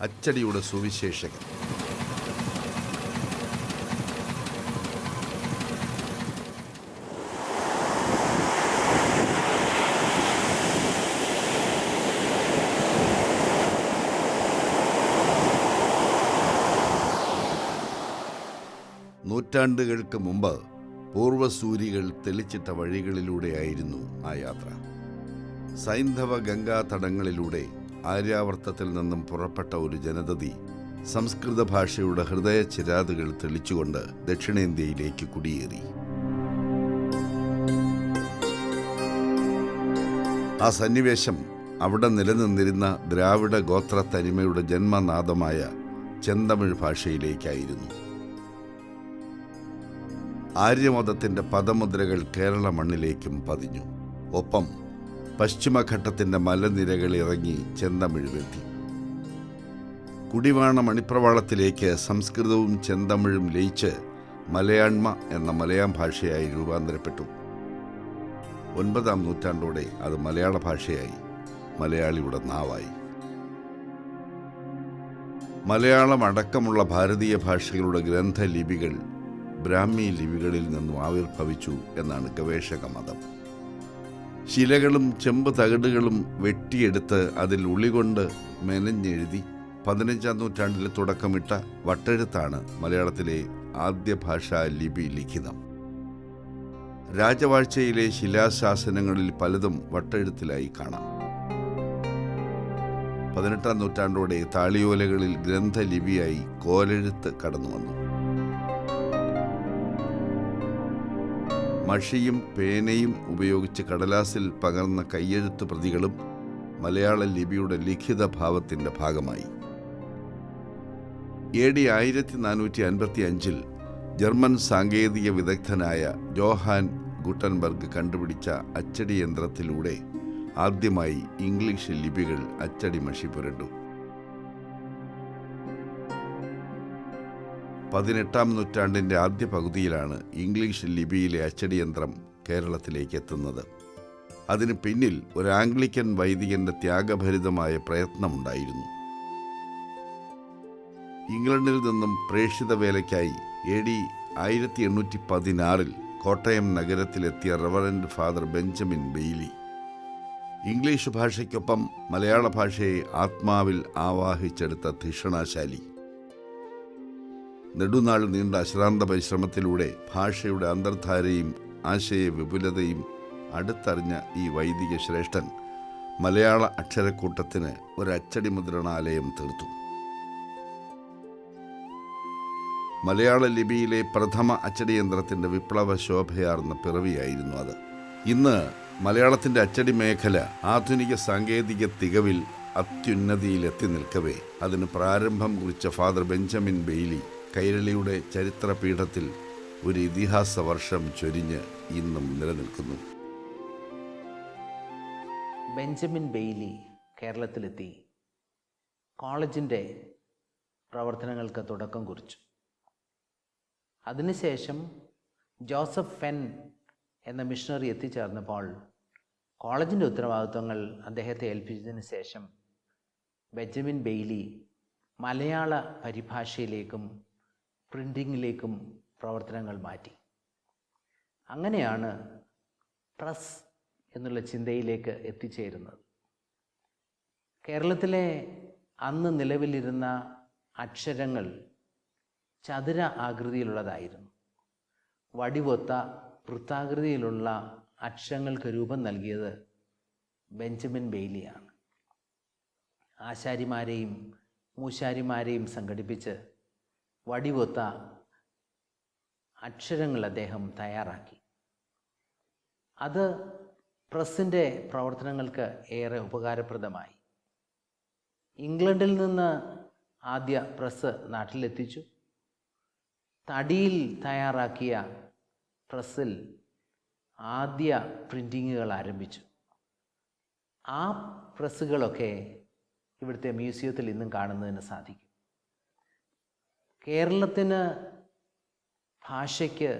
അച്ചടിയുടെ സുവിശേഷകൻ. നൂറ്റാണ്ടുകൾക്ക് മുമ്പ് പൂർവസൂരികൾ തെളിച്ചിട്ട വഴികളിലൂടെയായിരുന്നു ആ യാത്ര. സൈന്ധവ ഗംഗാ തടങ്ങളിലൂടെ ആര്യാവർത്തത്തിൽ നിന്നും പുറപ്പെട്ട ഒരു ജനതതി സംസ്കൃത ഭാഷയുടെ ഹൃദയ ചിരാതുകൾ തെളിച്ചുകൊണ്ട് ദക്ഷിണേന്ത്യയിലേക്ക് കുടിയേറി. ആ സന്നിവേശം അവിടെ നിലനിന്നിരുന്ന ദ്രാവിഡ ഗോത്ര തനിമയുടെ ജന്മനാദമായ ചെന്തമിഴ് ഭാഷയിലേക്കായിരുന്നു. ആര്യമതത്തിന്റെ പദമുദ്രകൾ കേരള മണ്ണിലേക്കും പതിഞ്ഞു. ഒപ്പം പശ്ചിമഘട്ടത്തിന്റെ മലനിരകളിറങ്ങി ചെന്തമിഴുവെത്തി. കുടിവാണ മണിപ്രവാളത്തിലേക്ക് സംസ്കൃതവും ചെന്തമിഴും ലയിച്ച് മലയാണ്മ എന്ന മലയാളം ഭാഷയായി രൂപാന്തരപ്പെട്ടു. ഒൻപതാം നൂറ്റാണ്ടോടെ അത് മലയാള ഭാഷയായി മലയാളിയുടെ നാവായി. മലയാളം അടക്കമുള്ള ഭാരതീയ ഭാഷകളുടെ ഗ്രന്ഥലിപികൾ ബ്രാഹ്മി ലിപികളിൽ നിന്നും ആവിർഭവിച്ചു എന്നാണ് ഗവേഷക മതം ശിലകളും ചെമ്പ് തകിടുകളും വെട്ടിയെടുത്ത് അതിൽ ഉളികൊണ്ട് മെനഞ്ഞെഴുതി പതിനഞ്ചാം നൂറ്റാണ്ടിൽ തുടക്കമിട്ട വട്ടെഴുത്താണ് മലയാളത്തിലെ ആദ്യ ഭാഷാ ലിപി ലിഖിതം. രാജവാഴ്ചയിലെ ശിലാശാസനങ്ങളിൽ പലതും വട്ടെഴുത്തിലായി കാണാം. പതിനെട്ടാം നൂറ്റാണ്ടോടെ താളിയോലകളിൽ ഗ്രന്ഥലിപിയായി കോലെഴുത്ത് കടന്നു വന്നു മഷിയും പേനയും ഉപയോഗിച്ച് കടലാസിൽ പകർന്ന കയ്യെഴുത്ത് പ്രതികളും മലയാള ലിപിയുടെ ലിഖിത ഭാവത്തിന്റെ ഭാഗമായി. എ ഡി ആയിരത്തി നാനൂറ്റി അൻപത്തി അഞ്ചിൽ ജർമ്മൻ സാങ്കേതിക വിദഗ്ധനായ ജോഹാൻ ഗുട്ടൻബർഗ് കണ്ടുപിടിച്ച അച്ചടി യന്ത്രത്തിലൂടെ ആദ്യമായി ഇംഗ്ലീഷ് ലിപികൾ അച്ചടി മഷി പുരണ്ടു പതിനെട്ടാം നൂറ്റാണ്ടിന്റെ ആദ്യ പകുതിയിലാണ് ഇംഗ്ലീഷ് ലിപിയിലെ അച്ചടിയന്ത്രം കേരളത്തിലേക്ക് എത്തുന്നത് അതിന് പിന്നിൽ ഒരു ആംഗ്ലിക്കൻ വൈദികന്റെ ത്യാഗഭരിതമായ പ്രയത്നമുണ്ടായിരുന്നു. ഇംഗ്ലണ്ടിൽ നിന്നും പ്രേക്ഷിത വേലയ്ക്കായി എ ഡി ആയിരത്തി എണ്ണൂറ്റി പതിനാറിൽ Kottayam നഗരത്തിലെത്തിയ reverend father Benjamin Bailey. English ഭാഷയ്ക്കൊപ്പം മലയാള ഭാഷയെ ആത്മാവിൽ ആവാഹിച്ചെടുത്ത ധിഷണാശാലി. നെടുനാൾ നീണ്ട അശ്രാന്ത പരിശ്രമത്തിലൂടെ ഭാഷയുടെ അന്തർധാരയും ആശയ വിപുലതയും അടുത്തറിഞ്ഞ ഈ വൈദിക ശ്രേഷ്ഠൻ മലയാള അക്ഷരക്കൂട്ടത്തിന് ഒരു അച്ചടി മുദ്രണാലയം തീർത്തു. മലയാള ലിപിയിലെ പ്രഥമ അച്ചടിയന്ത്രത്തിന്റെ വിപ്ലവ ശോഭയാർന്ന പിറവിയായിരുന്നു അത്. ഇന്ന് മലയാളത്തിന്റെ അച്ചടി മേഖല ആധുനിക സാങ്കേതിക തികവിൽ അത്യുന്നതിയിലെത്തി നിൽക്കവേ. അതിന് പ്രാരംഭം കുറിച്ച ഫാദർ ബെഞ്ചമിൻ ബെയ്ലി കൈരളിയുടെ ചരിത്രപീഠത്തിൽ ഒരു ഇതിഹാസ വർഷം ചൊരിഞ്ഞ് ഇന്നും നിലനിൽക്കുന്നു. ബെഞ്ചമിൻ ബെയ്ലി കേരളത്തിലെത്തി. കോളേജിന്റെ പ്രവർത്തനങ്ങൾക്ക് തുടക്കം കുറിച്ചു. അതിനുശേഷം ജോസഫ് ഫെൻ എന്ന മിഷണറി എത്തിച്ചേർന്നപ്പോൾ കോളേജിന്റെ ഉത്തരവാദിത്വങ്ങൾ അദ്ദേഹത്തെ ഏൽപ്പിച്ചതിന് ശേഷം ബെഞ്ചമിൻ ബെയ്ലി മലയാള പരിഭാഷയിലേക്കും പ്രിന്റിങ്ങിലേക്കും പ്രവർത്തനങ്ങൾ മാറ്റി. അങ്ങനെയാണ് പ്രസ് എന്നുള്ള ചിന്തയിലേക്ക് എത്തിച്ചേരുന്നത്. കേരളത്തിലെ അന്ന് നിലവിലിരുന്ന അക്ഷരങ്ങൾ ചതുര ആകൃതിയിലുള്ളതായിരുന്നു. വടിവൊത്ത വൃത്താകൃതിയിലുള്ള അക്ഷരങ്ങൾക്ക് രൂപം നൽകിയത് ബെഞ്ചമിൻ ബെയ്ലിയാണ്. ആശാരിമാരെയും മൂശാരിമാരെയും സംഘടിപ്പിച്ച് വടിവൊത്ത അക്ഷരങ്ങൾ അദ്ദേഹം തയ്യാറാക്കി. അത് പ്രസ്സിന്റെ പ്രവർത്തനങ്ങൾക്ക് ഏറെ ഉപകാരപ്രദമായി. ഇംഗ്ലണ്ടിൽ നിന്ന് ആദ്യ പ്രസ് നാട്ടിലെത്തിച്ചു. തടിയിൽ തയ്യാറാക്കിയ പ്രസ്സിൽ ആദ്യ പ്രിന്റിങ്ങുകൾ ആരംഭിച്ചു. ആ പ്രസ്സുകളൊക്കെ ഇവിടുത്തെ മ്യൂസിയത്തിൽ ഇന്നും കാണുന്നതിന് സാധിക്കും. കേരളത്തിന് ഭാഷയ്ക്ക്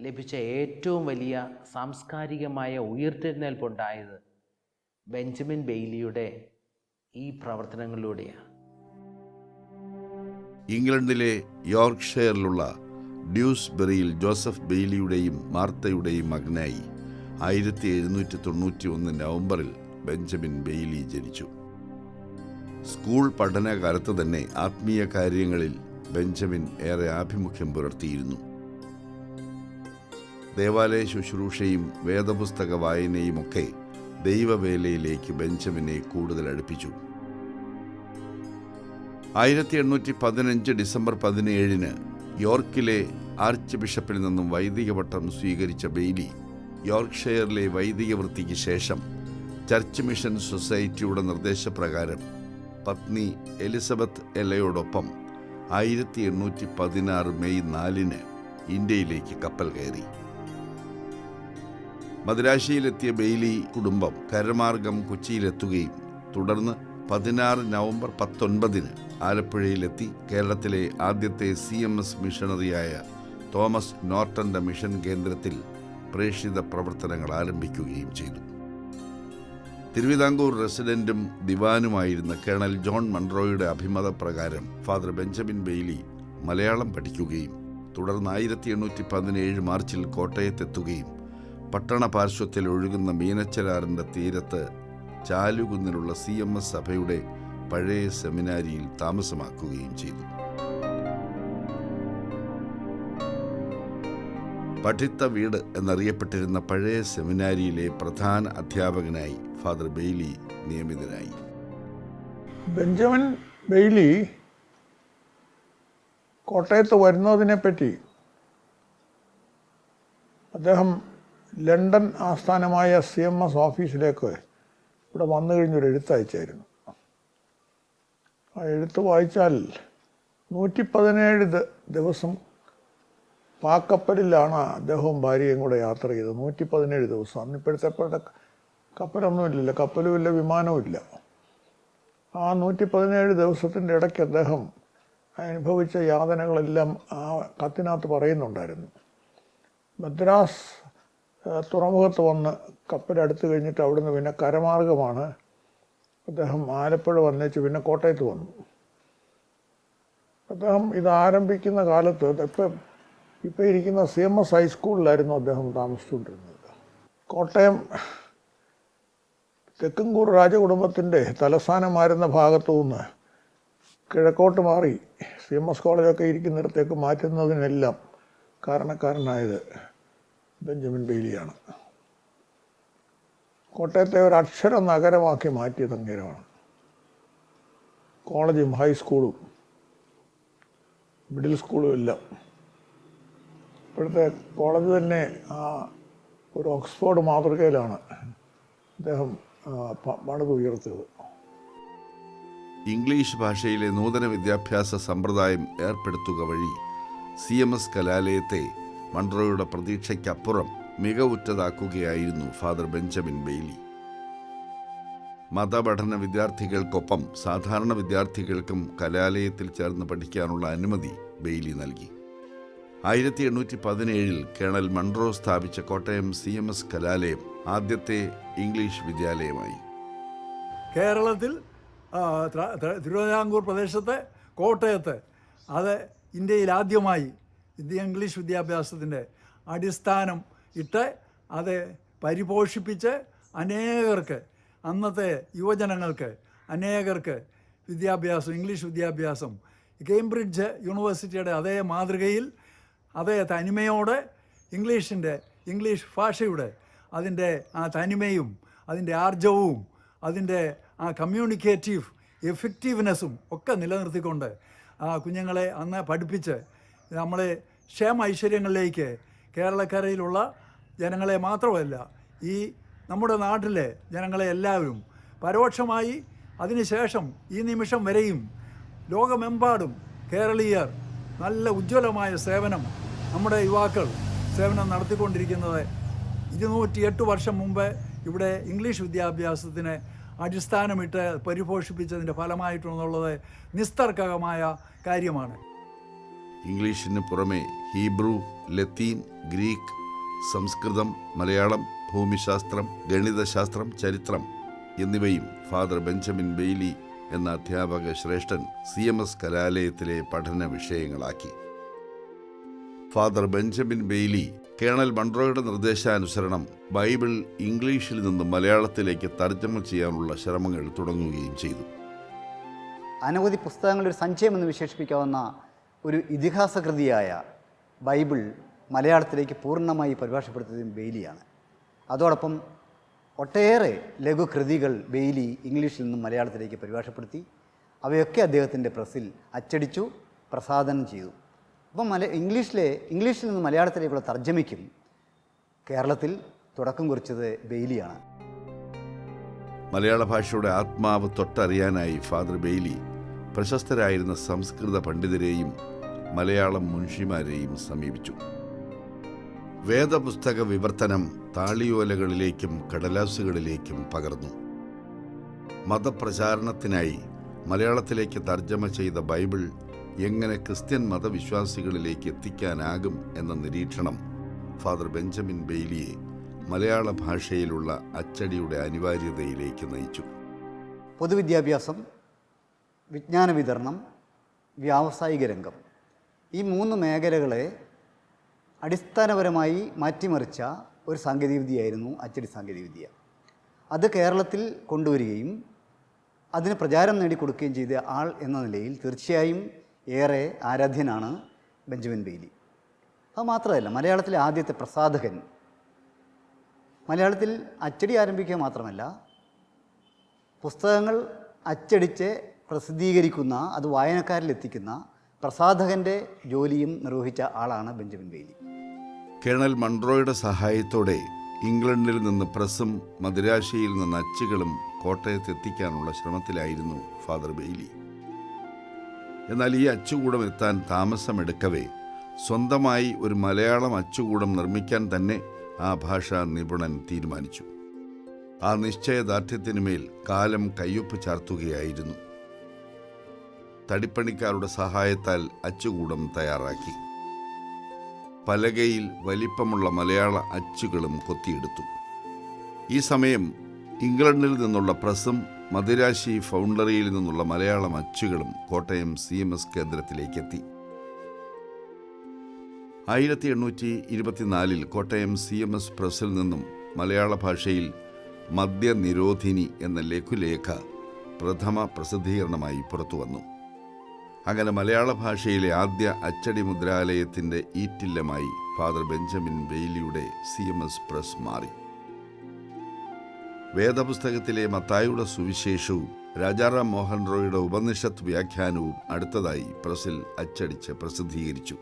ലഭിച്ച ഏറ്റവും വലിയ സാംസ്കാരികമായ ഉയർത്തെഴുന്നേൽപ്പുണ്ടായത് ബെഞ്ചമിൻ ബെയ്ലിയുടെ ഈ പ്രവർത്തനങ്ങളിലൂടെയാണ്. ഇംഗ്ലണ്ടിലെ യോർക്ക്ഷയറിലുള്ള ഡ്യൂസ്ബെറിയിൽ ജോസഫ് ബെയ്ലിയുടെയും മാർത്തയുടെയും മകനായി ആയിരത്തി എഴുന്നൂറ്റി തൊണ്ണൂറ്റി ഒന്ന് നവംബറിൽ ബെഞ്ചമിൻ ബെയ്ലി ജനിച്ചു. സ്കൂൾ പഠനകാലത്ത് തന്നെ ആത്മീയ കാര്യങ്ങളിൽ ബെഞ്ചമിൻ ഏറെ ആഭിമുഖ്യം പുലർത്തിയിരുന്നു. ദേവാലയ ശുശ്രൂഷയും വേദപുസ്തക വായനയുമൊക്കെ ദൈവവേലയിലേക്ക് ബെഞ്ചമിനെ കൂടുതൽ അടുപ്പിച്ചു. ആയിരത്തി എണ്ണൂറ്റി പതിനഞ്ച് ഡിസംബർ പതിനേഴിന് യോർക്കിലെ ആർച്ച് ബിഷപ്പിൽ നിന്നും വൈദിക പട്ടം സ്വീകരിച്ച ബെയ്ലി യോർക്ക്ഷയറിലെ വൈദിക വൃത്തിക്ക് ശേഷം ചർച്ച് മിഷൻ സൊസൈറ്റിയുടെ നിർദ്ദേശപ്രകാരം പത്നി എലിസബത്ത് എലയോടൊപ്പം ആയിരത്തി എണ്ണൂറ്റി പതിനാറ് മെയ് നാലിന് ഇന്ത്യയിലേക്ക് കപ്പൽ കയറി. മദ്രാശിയിലെത്തിയ ബെയ്ലി കുടുംബം കരമാർഗം കൊച്ചിയിലെത്തുകയും തുടർന്ന് പതിനാറ് നവംബർ പത്തൊൻപതിന് ആലപ്പുഴയിലെത്തി കേരളത്തിലെ ആദ്യത്തെ സി എം എസ് മിഷണറിയായ തോമസ് നോർട്ടന്റെ മിഷൻ കേന്ദ്രത്തിൽ പ്രേക്ഷിത പ്രവർത്തനങ്ങൾ ആരംഭിക്കുകയും ചെയ്തു. തിരുവിതാംകൂർ റെസിഡന്റും ദിവാനുമായിരുന്ന കേണൽ ജോൺ മൺറോയുടെ അഭിമത പ്രകാരം ഫാദർ ബെഞ്ചമിൻ ബെയ്ലി മലയാളം പഠിക്കുകയും തുടർന്ന് ആയിരത്തി എണ്ണൂറ്റി പതിനേഴ് മാർച്ചിൽ കോട്ടയത്തെത്തുകയും പട്ടണ പാർശ്വത്തിൽ ഒഴുകുന്ന മീനച്ചരാറിന്റെ തീരത്ത് ചാലുകുന്നിലുള്ള സി എം എസ് സഭയുടെ പഴയ സെമിനാരിയിൽ താമസമാക്കുകയും ചെയ്തു. പഠിത്ത വീട് എന്നറിയപ്പെട്ടിരുന്ന പഴയ സെമിനാരിയിലെ പ്രധാന അധ്യാപകനായി ഫാദർ ബെയ്ലി നിയമിതനായി. ബെഞ്ചമിൻ ബെയ്ലി കോട്ടയത്ത് വരുന്നതിനെപ്പറ്റി അദ്ദേഹം ലണ്ടൻ ആസ്ഥാനമായ സി എം എസ് ഓഫീസിലേക്ക് ഇവിടെ വന്നു കഴിഞ്ഞൊരു എഴുത്തയച്ചായിരുന്നു. ആ എഴുത്ത് വായിച്ചാൽ നൂറ്റി പതിനേഴ് ദിവസം പാക്കപ്പലിലാണ് അദ്ദേഹവും ഭാര്യയും കൂടെ യാത്ര ചെയ്തത്. നൂറ്റി പതിനേഴ് ദിവസം. അന്ന് ഇപ്പോഴത്തെ പോലെ കപ്പലൊന്നുമില്ലല്ലോ. കപ്പലുമില്ല വിമാനവുമില്ല ആ നൂറ്റി പതിനേഴ് ദിവസത്തിന്റെ ഇടയ്ക്ക് അദ്ദേഹം അനുഭവിച്ച യാതനകളെല്ലാം ആ കത്തിനകത്ത് പറയുന്നുണ്ടായിരുന്നു. മദ്രാസ് തുറമുഖത്ത് വന്ന് കപ്പലടുത്ത് കഴിഞ്ഞിട്ട് അവിടുന്ന് പിന്നെ കരമാർഗമാണ് അദ്ദേഹം ആലപ്പുഴ വന്നേച്ച് പിന്നെ കോട്ടയത്ത് വന്നു. അദ്ദേഹം ഇത് ആരംഭിക്കുന്ന കാലത്ത് ഇപ്പം ഇപ്പം ഇരിക്കുന്ന സി എം എസ് ഹൈസ്കൂളിലായിരുന്നു അദ്ദേഹം താമസിച്ചുകൊണ്ടിരുന്നത്. കോട്ടയം തെക്കുംകൂർ രാജകുടുംബത്തിന്റെ തലസ്ഥാനമായിരുന്ന ഭാഗത്തു നിന്ന് കിഴക്കോട്ട് മാറി സി എം എസ് കോളേജൊക്കെ ഇരിക്കുന്നിടത്തേക്ക് മാറ്റുന്നതിനെല്ലാം കാരണക്കാരനായത് ബെഞ്ചമിൻ ബെയ്ലിയാണ്. കോട്ടയത്തെ ഒരു അക്ഷര നഗരമാക്കി മാറ്റിയത് അങ്ങേരമാണ് കോളേജും ഹൈസ്കൂളും മിഡിൽ സ്കൂളും എല്ലാം ഇപ്പോഴത്തെ കോളേജ് തന്നെ ആ ഒരു ഓക്സ്ഫോർഡ് മാതൃകയിലാണ് അദ്ദേഹം പണിത് ഉയർത്തിയത്. ഇംഗ്ലീഷ് ഭാഷയിലെ നൂതന വിദ്യാഭ്യാസ സമ്പ്രദായം ഏർപ്പെടുത്തുക വഴി സി എം എസ് കലാലയത്തെ മൺട്രോയുടെ പ്രതീക്ഷയ്ക്കപ്പുറം മികവുറ്റതാക്കുകയായിരുന്നു ഫാദർ ബെഞ്ചമിൻ ബെയ്ലി. മതപഠന വിദ്യാർത്ഥികൾക്കൊപ്പം സാധാരണ വിദ്യാർത്ഥികൾക്കും കലാലയത്തിൽ ചേർന്ന് പഠിക്കാനുള്ള അനുമതി ബെയ്ലി നൽകി. ആയിരത്തി എണ്ണൂറ്റി പതിനേഴിൽ കേണൽ മൺട്രോ സ്ഥാപിച്ച കോട്ടയം സി എം എസ് കലാലയം ആദ്യത്തെ ഇംഗ്ലീഷ് വിദ്യാലയമായി. കേരളത്തിൽ തിരുവിതാംകൂർ പ്രദേശത്ത് കോട്ടയത്ത് അത് ഇന്ത്യയിൽ ആദ്യമായി ഇന്ത്യ ഇംഗ്ലീഷ് വിദ്യാഭ്യാസത്തിന്റെ അടിസ്ഥാനം ഇട്ട് അത് പരിപോഷിപ്പിച്ച് അനേകർക്ക് അന്നത്തെ യുവജനങ്ങൾക്ക് അനേകർക്ക് വിദ്യാഭ്യാസം ഇംഗ്ലീഷ് വിദ്യാഭ്യാസം കേംബ്രിഡ്ജ് യൂണിവേഴ്സിറ്റിയുടെ അതേ മാതൃകയിൽ അതേ തനിമയോടെ ഇംഗ്ലീഷിന്റെ ഇംഗ്ലീഷ് ഭാഷയുടെ അതിന്റെ ആ തനിമയും അതിന്റെ ആർജവും അതിന്റെ ആ കമ്മ്യൂണിക്കേറ്റീവ് എഫക്റ്റീവ്നെസ്സും ഒക്കെ നിലനിർത്തിക്കൊണ്ട് ആ കുഞ്ഞുങ്ങളെ അന്ന് പഠിപ്പിച്ച് നമ്മളെ ക്ഷേമ ഐശ്വര്യങ്ങളിലേക്ക് കേരളക്കരയിലുള്ള ജനങ്ങളെ മാത്രമല്ല ഈ നമ്മുടെ നാട്ടിലെ ജനങ്ങളെ എല്ലാവരും പരോക്ഷമായി അതിനുശേഷം ഈ നിമിഷം വരെയും ലോകമെമ്പാടും കേരളീയർ നല്ല ഉജ്ജ്വലമായ സേവനം നമ്മുടെ യുവാക്കൾ സേവനം നടത്തിക്കൊണ്ടിരിക്കുന്നത് ഇരുന്നൂറ്റി എട്ട് വർഷം മുമ്പ് ഇവിടെ ഇംഗ്ലീഷ് വിദ്യാഭ്യാസത്തിന് അടിസ്ഥാനമിട്ട് പരിപോഷിപ്പിച്ചതിന്റെ ഫലമായിട്ടുള്ളത് നിസ്തർക്കകമായ കാര്യമാണ്. ഇംഗ്ലീഷിന് പുറമെ ഹീബ്രു ലത്തീൻ ഗ്രീക്ക് സംസ്കൃതം മലയാളം ഭൂമിശാസ്ത്രം ഗണിതശാസ്ത്രം ചരിത്രം എന്നിവയും ഫാദർ ബെഞ്ചമിൻ ബെയ്ലി എന്ന അധ്യാപക ശ്രേഷ്ഠൻ സി എം എസ് കലാലയത്തിലെ പഠന വിഷയങ്ങളാക്കി. ഫാദർ ബെഞ്ചമിൻ ബെയ്ലി കേണൽ മൺട്രോയുടെ നിർദ്ദേശാനുസരണം ബൈബിൾ ഇംഗ്ലീഷിൽ നിന്ന് മലയാളത്തിലേക്ക് തർജമ ചെയ്യാനുള്ള ശ്രമങ്ങൾ തുടങ്ങുകയും ചെയ്തു. അനവധി പുസ്തകങ്ങളുടെ ഒരു സഞ്ചയമെന്ന് വിശേഷിപ്പിക്കാവുന്ന ഒരു ഇതിഹാസകൃതിയായ ബൈബിൾ മലയാളത്തിലേക്ക് പൂർണമായി പരിഭാഷപ്പെടുത്തിയതും ബെയ്ലിയാണ്. അതോടൊപ്പം ഒട്ടേറെ ലഘുകൃതികൾ ബെയ്ലി ഇംഗ്ലീഷിൽ നിന്നും മലയാളത്തിലേക്ക് പരിഭാഷപ്പെടുത്തി അവയൊക്കെ അദ്ദേഹത്തിന്റെ പ്രസിൽ അച്ചടിച്ചു പ്രസാദനം ചെയ്തു. അപ്പം മല ഇംഗ്ലീഷിലെ ഇംഗ്ലീഷിൽ നിന്ന് മലയാളത്തിലേക്കുള്ള തർജമയ്ക്കും കേരളത്തിൽ തുടക്കം കുറിച്ചത് ബെയ്ലിയാണ്. മലയാള ഭാഷയുടെ ആത്മാവ് തൊട്ടറിയാനായി ഫാദർ ബെയ്ലി പ്രശസ്തരായിരുന്ന സംസ്കൃത പണ്ഡിതരെയും മലയാളം മുൻഷിമാരെയും സമീപിച്ചു. വേദപുസ്തക വിവർത്തനം താളിയോലകളിലേക്കും കടലാസുകളിലേക്കും പകർന്നു. മതപ്രചാരണത്തിനായി മലയാളത്തിലേക്ക് തർജമ ചെയ്ത ബൈബിൾ എങ്ങനെ ക്രിസ്ത്യൻ മതവിശ്വാസികളിലേക്ക് എത്തിക്കാനാകും എന്ന നിരീക്ഷണം ഫാദർ ബെഞ്ചമിൻ ബെയ്ലിയെ മലയാള ഭാഷയിലുള്ള അച്ചടിയുടെ അനിവാര്യതയിലേക്ക് നയിച്ചു. പൊതുവിദ്യാഭ്യാസം വിജ്ഞാന വിതരണം വ്യാവസായിക രംഗം ഈ മൂന്ന് മേഖലകളെ അടിസ്ഥാനപരമായി മാറ്റിമറിച്ച ഒരു സാങ്കേതികവിദ്യയായിരുന്നു അച്ചടി സാങ്കേതികവിദ്യ. അത് കേരളത്തിൽ കൊണ്ടുവരികയും അതിന് പ്രചാരം നേടിക്കൊടുക്കുകയും ചെയ്ത ആൾ എന്ന നിലയിൽ തീർച്ചയായും ഏറെ ആരാധ്യനാണ് ബെഞ്ചമിൻ ബെയ്ലി. അത് മാത്രമല്ല മലയാളത്തിലെ ആദ്യത്തെ പ്രസാധകൻ. മലയാളത്തിൽ അച്ചടി ആരംഭിക്കുക മാത്രമല്ല പുസ്തകങ്ങൾ അച്ചടിച്ച് പ്രസിദ്ധീകരിക്കുന്ന അത് വായനക്കാരിലെത്തിക്കുന്ന പ്രസാധകന്റെ ജോലിയും നിർവഹിച്ച ആളാണ് ബെഞ്ചമിൻ ബെയ്ലി. കേണൽ മൺട്രോയുടെ സഹായത്തോടെ ഇംഗ്ലണ്ടിൽ നിന്ന് പ്രസും മദിരാശിയിൽ നിന്ന് അച്ചുകളും കോട്ടയത്തെത്തിക്കാനുള്ള ശ്രമത്തിലായിരുന്നു ഫാദർ ബെയ്ലി. എന്നാൽ ഈ അച്ചുകൂടം എത്താൻ താമസമെടുക്കവേ. സ്വന്തമായി ഒരു മലയാളം അച്ചുകൂടം നിർമ്മിക്കാൻ തന്നെ ആ ഭാഷാ നിപുണൻ തീരുമാനിച്ചു. ആ നിശ്ചയദാർഢ്യത്തിനുമേൽ കാലം കയ്യൊപ്പ് ചാർത്തുകയായിരുന്നു. തടിപ്പണിക്കാരുടെ സഹായത്താൽ അച്ചുകൂടം തയ്യാറാക്കി. പലകയിൽ വലിപ്പമുള്ള മലയാള അച്ചുകളും കൊത്തിയെടുത്തു. ഈ സമയം ഇംഗ്ലണ്ടിൽ നിന്നുള്ള പ്രസും മദിരാശി ഫൗണ്ടറിയിൽ നിന്നുള്ള മലയാളം അച്ചുകളും കോട്ടയം സി എം എസ് കേന്ദ്രത്തിലേക്കെത്തി. ആയിരത്തി എണ്ണൂറ്റി ഇരുപത്തിനാലിൽ കോട്ടയം സി എം എസ് പ്രസിൽ നിന്നും മലയാള ഭാഷയിൽ മദ്യനിരോധിനി എന്ന ലഘുലേഖ പ്രഥമ പ്രസിദ്ധീകരണമായി പുറത്തുവന്നു. അങ്ങനെ മലയാള ഭാഷയിലെ ആദ്യ അച്ചടി മുദ്രാലയത്തിന്റെ ഈറ്റില്ലമായി ഫാദർ ബെഞ്ചമിൻ ബെയ്ലിയുടെ സി എം എസ് പ്രസ് മാറി. വേദപുസ്തകത്തിലെ മത്തായുടെ സുവിശേഷവും രാജാറാം മോഹൻ റോയുടെ ഉപനിഷത്ത് വ്യാഖ്യാനവും അടുത്തതായി പ്രസിൽ അച്ചടിച്ച് പ്രസിദ്ധീകരിച്ചു.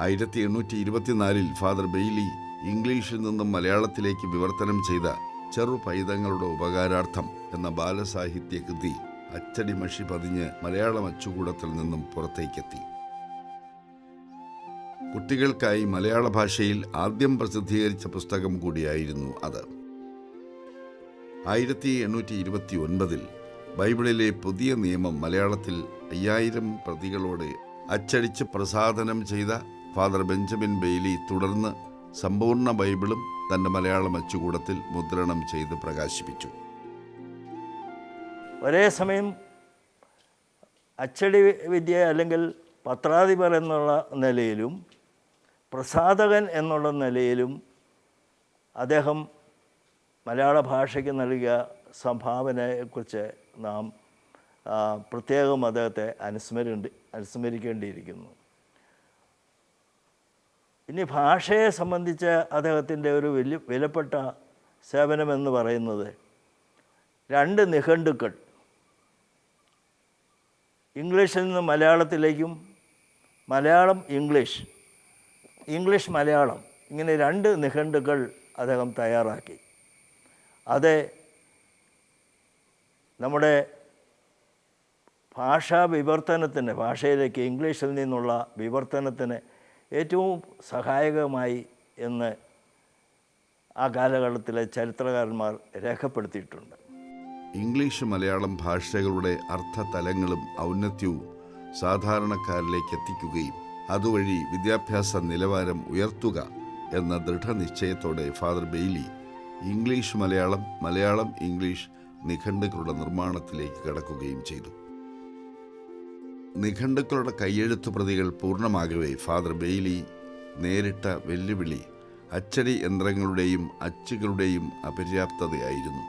ആയിരത്തി എണ്ണൂറ്റി ഇരുപത്തിനാലിൽ ഫാദർ ബെയ്ലി ഇംഗ്ലീഷിൽ നിന്നും മലയാളത്തിലേക്ക് വിവർത്തനം ചെയ്ത ചെറു പൈതങ്ങളുടെ ഉപകാരാർത്ഥം എന്ന ബാലസാഹിത്യ കൃതി അച്ചടി മഷി പതിഞ്ഞ് മലയാളം അച്ചുകൂടത്തിൽ നിന്നും പുറത്തേക്കെത്തി. കുട്ടികൾക്കായി മലയാള ഭാഷയിൽ ആദ്യം പ്രസിദ്ധീകരിച്ച പുസ്തകം കൂടിയായിരുന്നു അത്. ആയിരത്തി എണ്ണൂറ്റി ഇരുപത്തി ഒൻപതിൽ ബൈബിളിലെ പുതിയ നിയമം മലയാളത്തിൽ അയ്യായിരം പ്രതികളോട് അച്ചടിച്ച് പ്രസാദനം ചെയ്ത ഫാദർ ബെഞ്ചമിൻ ബെയ്ലി തുടർന്ന് സമ്പൂർണ ബൈബിളും തന്റെ മലയാളം അച്ചുകൂടത്തിൽ മുദ്രണം ചെയ്ത് പ്രകാശിപ്പിച്ചു. ഒരേ സമയം അച്ചടി വിദ്യ അല്ലെങ്കിൽ പത്രാധിപർ എന്നുള്ള നിലയിലും പ്രസാധകൻ എന്നുള്ള നിലയിലും അദ്ദേഹം മലയാള ഭാഷയ്ക്ക് നൽകിയ സംഭാവനയെക്കുറിച്ച് നാം പ്രത്യേകം അദ്ദേഹത്തെ അനുസ്മരേണ്ടി അനുസ്മരിക്കേണ്ടിയിരിക്കുന്നു. ഇനി ഭാഷയെ സംബന്ധിച്ച് അദ്ദേഹത്തിന്റെ ഒരു വലിയ വിലപ്പെട്ട സേവനമെന്ന് പറയുന്നത് രണ്ട് നിഘണ്ടുക്കൾ. ഇംഗ്ലീഷിൽ നിന്ന് മലയാളത്തിലേക്കും മലയാളം ഇംഗ്ലീഷ് ഇംഗ്ലീഷ് മലയാളം ഇങ്ങനെ രണ്ട് നിഘണ്ടുകൾ അദ്ദേഹം തയ്യാറാക്കി. അത് നമ്മുടെ ഭാഷാ വിവർത്തനത്തിന് ഭാഷയിലേക്ക് ഇംഗ്ലീഷിൽ നിന്നുള്ള വിവർത്തനത്തിന് ഏറ്റവും സഹായകമായി എന്ന് ആ കാലഘട്ടത്തിലെ ചരിത്രകാരന്മാർ രേഖപ്പെടുത്തിയിട്ടുണ്ട്. ഇംഗ്ലീഷ് മലയാളം ഭാഷകളുടെ അർത്ഥതലങ്ങളും ഔന്നത്യവും സാധാരണക്കാരിലേക്ക് എത്തിക്കുകയും അതുവഴി വിദ്യാഭ്യാസ നിലവാരം ഉയർത്തുക എന്ന ദൃഢനിശ്ചയത്തോടെ father Bailey English Malayalam Malayalam English നിഘണ്ടുക്കളുടെ നിർമ്മാണത്തിലേക്ക് കടക്കുകയും ചെയ്തു. നിഘണ്ടുക്കളുടെ കയ്യെഴുത്തു പ്രതികൾ പൂർണമാകവേ ഫാദർ ബെയ്ലി നേരിട്ട വെല്ലുവിളി അച്ചടി യന്ത്രങ്ങളുടെയും അച്ചുകളുടെയും അപര്യാപ്തതയായിരുന്നു.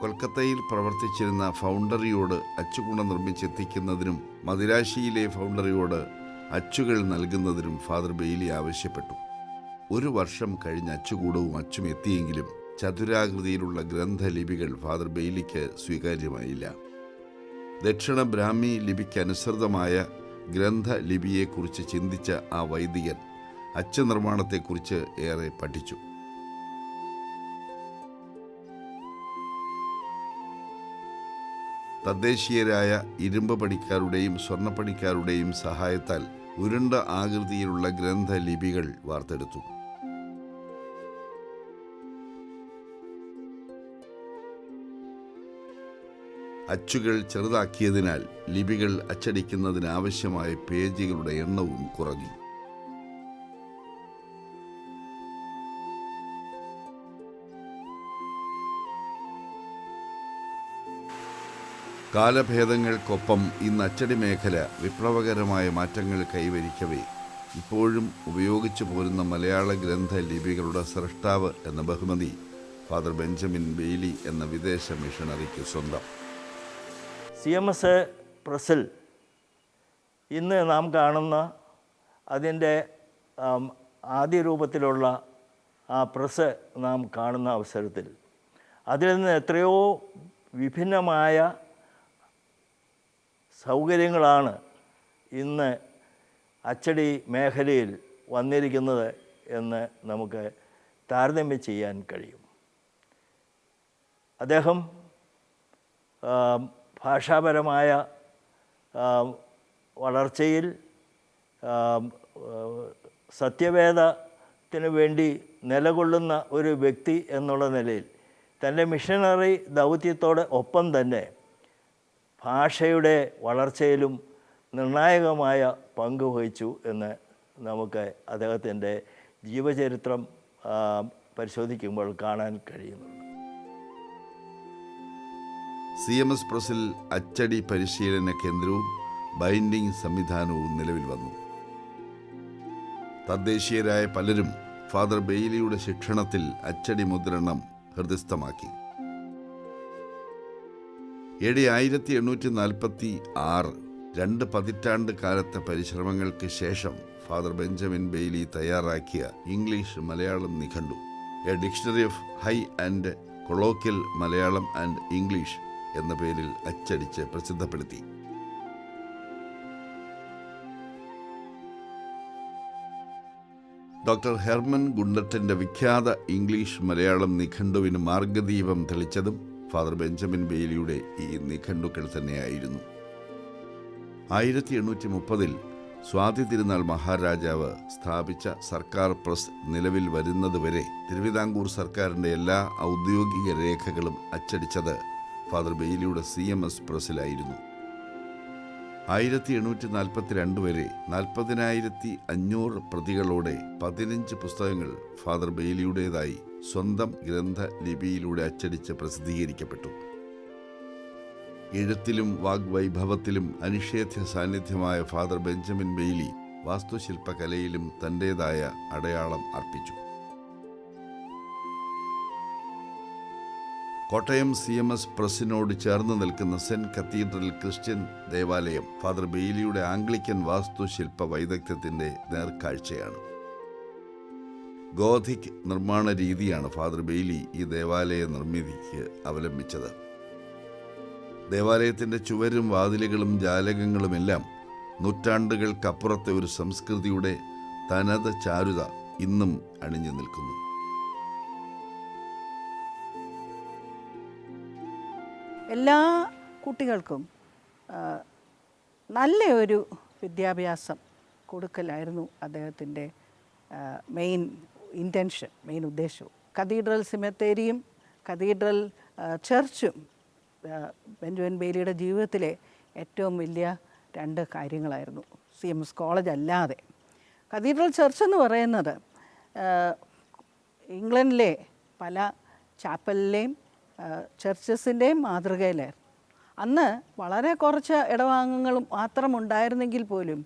കൊൽക്കത്തയിൽ പ്രവർത്തിച്ചിരുന്ന ഫൗണ്ടറിയോട് അച്ചുകുണ നിർമ്മിച്ചെത്തിക്കുന്നതിനും മദിരാശിയിലെ ഫൗണ്ടറിയോട് അച്ചുകൾ നൽകുന്നതിനും ഫാദർ ബെയിലി ആവശ്യപ്പെട്ടു. ഒരു വർഷം കഴിഞ്ഞ് അച്ചുകൂടവും അച്ചും എത്തിയെങ്കിലും ചതുരാകൃതിയിലുള്ള ഗ്രന്ഥലിപികൾ ഫാദർ ബെയിലിക്ക് സ്വീകാര്യമായില്ല. ദക്ഷിണ ബ്രാഹ്മി ലിപിക്ക് അനുസൃതമായ ഗ്രന്ഥലിപിയെക്കുറിച്ച് ചിന്തിച്ച ആ വൈദികൻ അച്ചു നിർമ്മാണത്തെക്കുറിച്ച് ഏറെ പഠിച്ചു. തദ്ദേശീയരായ ഇരുമ്പ് പണിക്കാരുടെയും സ്വർണപ്പണിക്കാരുടെയും സഹായത്താൽ ഉരുണ്ട ആകൃതിയിലുള്ള ഗ്രന്ഥലിപികൾ വാർത്തെടുത്തു. അച്ചുകൾ ചെറുതാക്കിയതിനാൽ ലിപികൾ അച്ചടിക്കുന്നതിനാവശ്യമായ പേജുകളുടെ എണ്ണവും കുറഞ്ഞു. കാലഭേദങ്ങൾക്കൊപ്പം ഇന്ന് അച്ചടി മേഖല വിപ്ലവകരമായ മാറ്റങ്ങൾ കൈവരിക്കവേ. ഇപ്പോഴും ഉപയോഗിച്ചു പോരുന്ന മലയാള ഗ്രന്ഥ ലിപികളുടെ സൃഷ്ടാവ് എന്ന ബഹുമതി ഫാദർ ബെഞ്ചമിൻ ബെയ്ലി എന്ന വിദേശ മിഷണറിക്ക് സ്വന്തം. സി എം എസ് പ്രസിൽ ഇന്ന് നാം കാണുന്ന അതിന്റെ ആദ്യ രൂപത്തിലുള്ള ആ പ്രസ് നാം കാണുന്ന അവസരത്തിൽ. അതിൽ നിന്ന് എത്രയോ വിഭിന്നമായ സൗകര്യങ്ങളാണ് ഇന്ന് അച്ചടി മേഖലയിൽ വന്നിരിക്കുന്നത് എന്ന് നമുക്ക് താരതമ്യം ചെയ്യാൻ കഴിയും. അദ്ദേഹം ഭാഷാപരമായ വളർച്ചയിൽ സത്യവേദത്തിന് വേണ്ടി നിലകൊള്ളുന്ന ഒരു വ്യക്തി എന്നുള്ള നിലയിൽ തന്റെ മിഷനറി ദൗത്യത്തോട് ഒപ്പം തന്നെ ഭാഷയുടെ വളർച്ചയിലും നിർണായകമായ പങ്ക് വഹിച്ചു എന്ന് നമുക്ക് അദ്ദേഹത്തിന്റെ ജീവചരിത്രം പരിശോധിക്കുമ്പോൾ കാണാൻ കഴിയുന്നു. സി എം എസ് പ്രസിൽ അച്ചടി പരിശീലന കേന്ദ്രവും ബൈൻഡിംഗ് സംവിധാനവും നിലവിൽ വന്നു. തദ്ദേശീയരായ പലരും ഫാദർ ബെയ്ലിയുടെ ശിക്ഷണത്തിൽ അച്ചടി മുദ്രണം ഹൃദയസ്ഥമാക്കി. എ ഡി ആയിരത്തി എണ്ണൂറ്റി നാൽപ്പത്തി ആറ് രണ്ട് പതിറ്റാണ്ട് കാലത്തെ പരിശ്രമങ്ങൾക്ക് ശേഷം ഫാദർ ബെഞ്ചമിൻ ബെയ്ലി തയ്യാറാക്കിയ ഇംഗ്ലീഷ് മലയാളം നിഘണ്ടു. A dictionary of high and colloquial Malayalam and English എന്ന പേരിൽ അച്ചടിച്ച് പ്രസിദ്ധപ്പെടുത്തി. ഡോക്ടർ ഹെർമൻ ഗുണ്ടറ്റന്റെ വിഖ്യാത ഇംഗ്ലീഷ് മലയാളം നിഘണ്ടുവിന് മാർഗദീപം തെളിച്ചതും ഫാദർ ബെഞ്ചമിൻ ബെയിലിയുടെ ഈ നിഘണ്ടുക്കൾ തന്നെയായിരുന്നു. ആയിരത്തി എണ്ണൂറ്റി മുപ്പതിൽ സ്വാതി തിരുനാൾ മഹാരാജാവ് സ്ഥാപിച്ച സർക്കാർ പ്രസ് നിലവിൽ വരുന്നതുവരെ തിരുവിതാംകൂർ സർക്കാരിന്റെ എല്ലാ ഔദ്യോഗിക രേഖകളും അച്ചടിച്ചത് ഫാദർ ബെയിലിയുടെ സി എം എസ് പ്രസ്സിലായിരുന്നു ആയിരത്തി എണ്ണൂറ്റി നാൽപ്പത്തി രണ്ട് വരെ നാൽപ്പതിനായിരത്തി അഞ്ഞൂറ് പ്രതികളോടെ പതിനഞ്ച് പുസ്തകങ്ങൾ ഫാദർ ബെയിലിയുടേതായി സ്വന്തം ഗ്രന്ഥ ലിപിയിലൂടെ അച്ചടിച്ച് പ്രസിദ്ധീകരിക്കപ്പെട്ടു. എഴുത്തിലും വാഗ്വൈഭവത്തിലും അനിഷേധ്യ സാന്നിധ്യമായ ഫാദർ ബെഞ്ചമിൻ ബെയ്ലി വാസ്തുശില്പകലയിലും തന്റേതായ അടയാളം അർപ്പിച്ചു. കോട്ടയം സി എം എസ് പ്രസിനോട് ചേർന്ന് നിൽക്കുന്ന സെന്റ് കത്തീഡ്രൽ ക്രിസ്ത്യൻ ദേവാലയം ഫാദർ ബെയിലിയുടെ ആംഗ്ലിക്കൻ വാസ്തുശില്പ വൈദഗ്ധ്യത്തിന്റെ നേർക്കാഴ്ചയാണ്. ഗോധിക് നിർമ്മാണ രീതിയാണ് ഫാദർ ബെയിലി ഈ ദേവാലയ നിർമ്മിതിക്ക് അവലംബിച്ചത്. ദേവാലയത്തിന്റെ ചുവരും വാതിലുകളും ജാലകങ്ങളുമെല്ലാം നൂറ്റാണ്ടുകൾക്കപ്പുറത്തെ ഒരു സംസ്കൃതിയുടെ തനത് ചാരുത ഇന്നും അണിഞ്ഞു നിൽക്കുന്നു. എല്ലാ കുട്ടികൾക്കും നല്ല ഒരു വിദ്യാഭ്യാസം കൊടുക്കലായിരുന്നു അദ്ദേഹത്തിന്റെ മെയിൻ ഇന്റൻഷൻ മെയിൻ ഉദ്ദേശവും. കത്തീഡ്രൽ സിമത്തേരിയും കത്തീഡ്രൽ ആ, ചർച്ചും ബെഞ്ചുവൻ ബെയ്ലിയുടെ ജീവിതത്തിലെ ഏറ്റവും വലിയ രണ്ട് കാര്യങ്ങളായിരുന്നു. സി എം എസ് കോളേജ് അല്ലാതെ. കത്തീഡ്രൽ ചർച്ച് എന്ന് പറയുന്നത് ഇംഗ്ലണ്ടിലെ പല ചാപ്പലിലെയും ചർച്ചസിന്റെയും മാതൃകയിലായിരുന്നു. അന്ന് വളരെ കുറച്ച് ഇടവാംഗങ്ങളും മാത്രം ഉണ്ടായിരുന്നെങ്കിൽ പോലും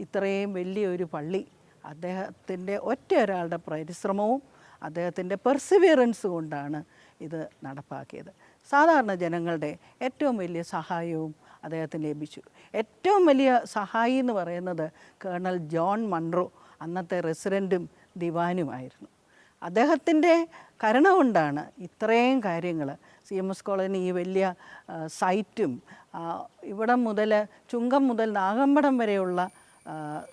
ഇത്രയും വലിയൊരു പള്ളി അദ്ദേഹത്തിന്റെ ഒറ്റ ഒരാളുടെ പരിശ്രമവും അദ്ദേഹത്തിന്റെ പെർസിവിയറൻസ് കൊണ്ടാണ് ഇത് നടപ്പാക്കിയത്. സാധാരണ ജനങ്ങളുടെ ഏറ്റവും വലിയ സഹായവും അദ്ദേഹത്തിന് ലഭിച്ചു. ഏറ്റവും വലിയ സഹായി എന്ന് പറയുന്നത് കേണൽ ജോൺ മൺറോ അന്നത്തെ റെസിഡന്റും ദിവാനുമായിരുന്നു. അദ്ദേഹത്തിന്റെ കരുണ കൊണ്ടാണ് ഇത്രയും കാര്യങ്ങൾ. സി എം എസ് കോളേജിന് ഈ വലിയ സൈറ്റും ഇവിടെ മുതൽ ചുങ്കം മുതൽ നാഗമ്പടം വരെയുള്ള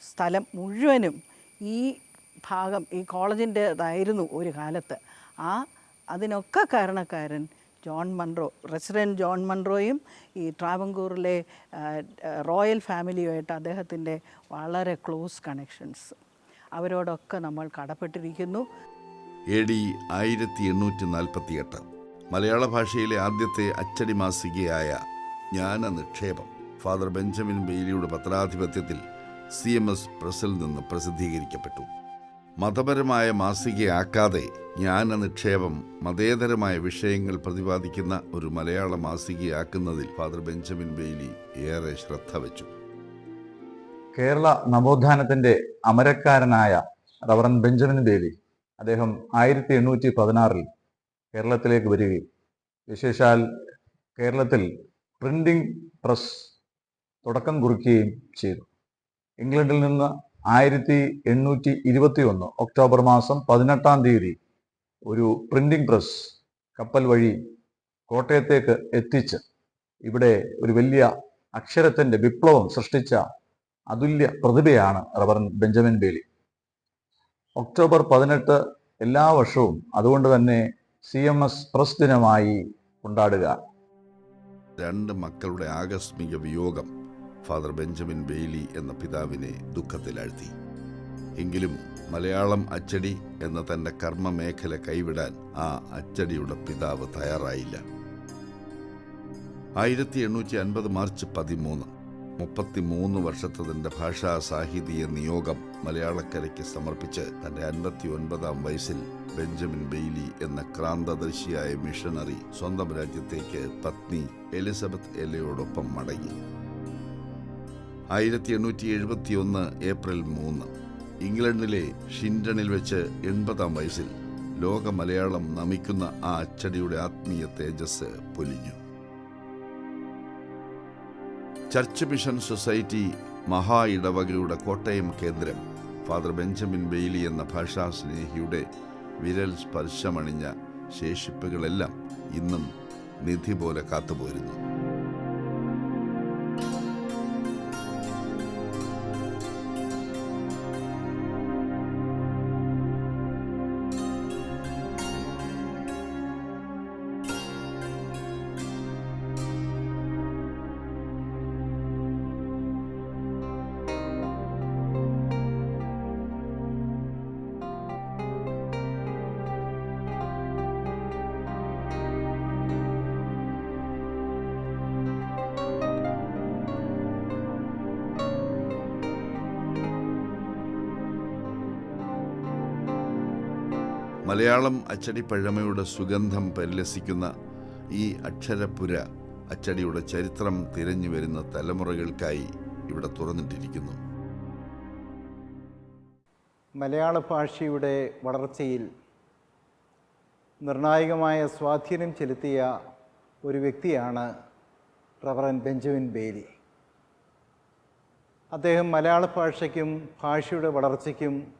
സ്ഥലം മുഴുവനും ഈ ഭാഗം ഈ കോളേജിന്റേതായിരുന്നു ഒരു കാലത്ത്. ആ അതിനൊക്കെ കാരണക്കാരൻ ജോൺ മൺറോ റെസിഡന്റ് ജോൺ മൺറോയും ഈ ട്രാവങ്കൂറിലെ റോയൽ ഫാമിലിയുമായിട്ട് അദ്ദേഹത്തിന്റെ വളരെ ക്ലോസ് കണക്ഷൻസ്. അവരോടൊക്കെ നമ്മൾ കടപ്പെട്ടിരിക്കുന്നു. എ ഡി ആയിരത്തി എണ്ണൂറ്റി നാൽപ്പത്തി എട്ട് മലയാള ഭാഷയിലെ ആദ്യത്തെ അച്ചടി മാസികയായ ജ്ഞാന നിക്ഷേപം ഫാദർ ബെഞ്ചമിൻ ബെയ്ലിയുടെ പത്രാധിപത്യത്തിൽ സി എം എസ് പ്രസിൽ നിന്ന് പ്രസിദ്ധീകരിക്കപ്പെട്ടു. മതപരമായ മാസികയാക്കാതെ ജ്ഞാന നിക്ഷേപം മതേതരമായ വിഷയങ്ങൾ പ്രതിപാദിക്കുന്ന ഒരു മലയാള മാസികയാക്കുന്നതിൽ ഫാദർ ബെഞ്ചമിൻ ബെയ്ലി ഏറെ ശ്രദ്ധ വച്ചു. കേരള നവോത്ഥാനത്തിന്റെ അമരക്കാരനായ റവറൻ ബെഞ്ചമിൻ ബേലി അദ്ദേഹം ആയിരത്തി എണ്ണൂറ്റി പതിനാറിൽ കേരളത്തിലേക്ക് വരികയും വിശേഷാൽ കേരളത്തിൽ പ്രിന്റിംഗ് പ്രസ് തുടക്കം കുറിക്കുകയും ചെയ്തു. ഇംഗ്ലണ്ടിൽ നിന്ന് ആയിരത്തി എണ്ണൂറ്റി ഇരുപത്തി ഒന്ന് ഒക്ടോബർ മാസം പതിനെട്ടാം തീയതി ഒരു പ്രിന്റിംഗ് പ്രസ് കപ്പൽ വഴി കോട്ടയത്തേക്ക് എത്തിച്ച് ഇവിടെ ഒരു വലിയ അക്ഷരത്തിന്റെ വിപ്ലവം സൃഷ്ടിച്ച അതുല്യ പ്രതിഭയാണ് റവറൻ ബെഞ്ചമിൻ ബേലി. ഒക്ടോബർ പതിനെട്ട് എല്ലാ വർഷവും അതുകൊണ്ട് തന്നെ സി എം എസ് പ്രസ് ദിനമായി കൊണ്ടാടുക. രണ്ട് മക്കളുടെ ആകസ്മിക വിയോഗം ഫാദർ ബെഞ്ചമിൻ ബെയ്ലി എന്ന പിതാവിനെ ദുഃഖത്തിലാഴ്ത്തി. എങ്കിലും മലയാളം അച്ചടി എന്ന തന്റെ കർമ്മമേഖല കൈവിടാൻ ആ അച്ചടിയുടെ പിതാവ് തയ്യാറായില്ല. ആയിരത്തി എണ്ണൂറ്റി അൻപത് മാർച്ച് പതിമൂന്ന് മുപ്പത്തിമൂന്ന് വർഷത്തതിന്റെ ഭാഷാ സാഹിത്യ നിയോഗം മലയാളക്കരയ്ക്ക് സമർപ്പിച്ച് തന്റെ അൻപത്തി ഒൻപതാം വയസ്സിൽ ബെഞ്ചമിൻ ബെയ്ലി എന്ന ക്രാന്തദർശിയായ മിഷണറി സ്വന്തം രാജ്യത്തേക്ക് പത്നി എലിസബത്ത് എലയോടൊപ്പം മടങ്ങി. ആയിരത്തി എണ്ണൂറ്റി എഴുപത്തി ഒന്ന് ഏപ്രിൽ മൂന്ന്. ഇംഗ്ലണ്ടിലെ ഷിൻഡണിൽ വെച്ച് എൺപതാം വയസ്സിൽ ലോക മലയാളം നമിക്കുന്ന ആ അച്ചടിയുടെ ആത്മീയ തേജസ് പൊലിഞ്ഞു. ചർച്ച് മിഷൻ സൊസൈറ്റി മഹാ ഇടവകയുടെ കോട്ടയം കേന്ദ്രം ഫാദർ ബെഞ്ചമിൻ ബെയ്ലി എന്ന ഭാഷാ സ്നേഹിയുടെ വിരൽ സ്പർശമണിഞ്ഞ ശേഷിപ്പുകളെല്ലാം ഇന്നും നിധി പോലെ കാത്തുപോരുന്നു. മലയാളം അച്ചടി പഴമയുടെ സുഗന്ധം പരിലസിക്കുന്ന ഈ അക്ഷരപ്പുര അച്ചടിയുടെ ചരിത്രം തിരഞ്ഞു വരുന്ന തലമുറകൾക്കായി ഇവിടെ തുറന്നിട്ടിരിക്കുന്നു. മലയാള ഭാഷയുടെ വളർച്ചയിൽ നിർണായകമായ സ്വാധീനം ചെലുത്തിയ ഒരു വ്യക്തിയാണ് റവറൻ ബെഞ്ചമിൻ ബേലി അദ്ദേഹം മലയാള ഭാഷയ്ക്കും ഭാഷയുടെ വളർച്ചയ്ക്കും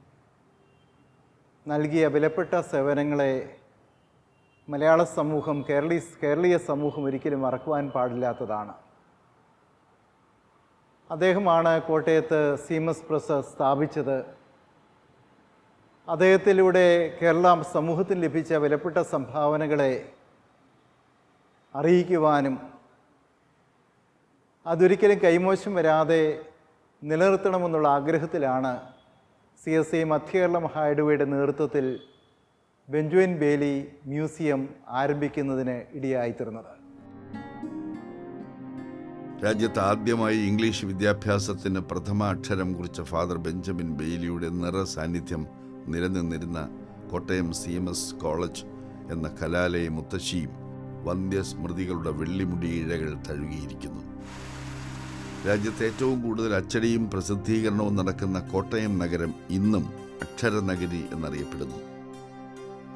നൽകിയ വിലപ്പെട്ട സേവനങ്ങളെ മലയാള സമൂഹം കേരളീ കേരളീയ സമൂഹം ഒരിക്കലും മറക്കുവാൻ പാടില്ലാത്തതാണ്. അദ്ദേഹമാണ് കോട്ടയത്ത് സീമസ് പ്രസ് സ്ഥാപിച്ചത്. അദ്ദേഹത്തിലൂടെ കേരള സമൂഹത്തിന് ലഭിച്ച വിലപ്പെട്ട സംഭാവനകളെ അറിയിക്കുവാനും അതൊരിക്കലും കൈമോശം വരാതെ നിലനിർത്തണമെന്നുള്ള ആഗ്രഹത്തിലാണ് സി എസ് ഐ മധ്യകേരള മഹായിടവയുടെ നേതൃത്വത്തിൽ ബെഞ്ചുവിൻ ബേലി മ്യൂസിയം ആരംഭിക്കുന്നതിന് ഇടയായിത്തീർന്നത്. രാജ്യത്ത് ആദ്യമായി ഇംഗ്ലീഷ് വിദ്യാഭ്യാസത്തിന് പ്രഥമ അക്ഷരം കുറിച്ച ഫാദർ ബെഞ്ചമിൻ ബെയ്ലിയുടെ നിറ സാന്നിധ്യം നിലനിന്നിരുന്ന Kottayam C M S college എന്ന കലാലയ മുത്തശ്ശിയും വന്ധ്യസ്മൃതികളുടെ വെള്ളിമുടി ഇഴകൾ തഴുകിയിരിക്കുന്നു. രാജ്യത്ത് ഏറ്റവും കൂടുതൽ അച്ചടിയും പ്രസിദ്ധീകരണവും നടക്കുന്ന കോട്ടയം നഗരം ഇന്നും അക്ഷരനഗരി എന്നറിയപ്പെടുന്നു.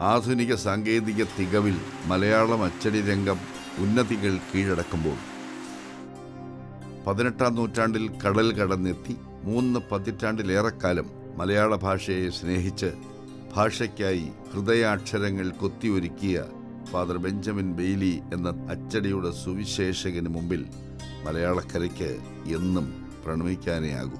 ആധുനിക സാങ്കേതിക തികവിൽ മലയാളം അച്ചടി രംഗം ഉന്നതികൾ കീഴടക്കുമ്പോൾ പതിനെട്ടാം നൂറ്റാണ്ടിൽ കടൽ കടന്നെത്തി മൂന്ന് പതിറ്റാണ്ടിലേറെക്കാലം മലയാള ഭാഷയെ സ്നേഹിച്ച് ഭാഷയ്ക്കായി ഹൃദയാക്ഷരങ്ങൾ കൊത്തിയൊരുക്കിയ ഫാദർ ബെഞ്ചമിൻ ബെയ്ലി എന്ന അച്ചടിയുടെ സുവിശേഷകന് മുമ്പിൽ മലയാളക്കരയ്ക്ക് എന്നും പ്രണമിക്കാനേ ആകൂ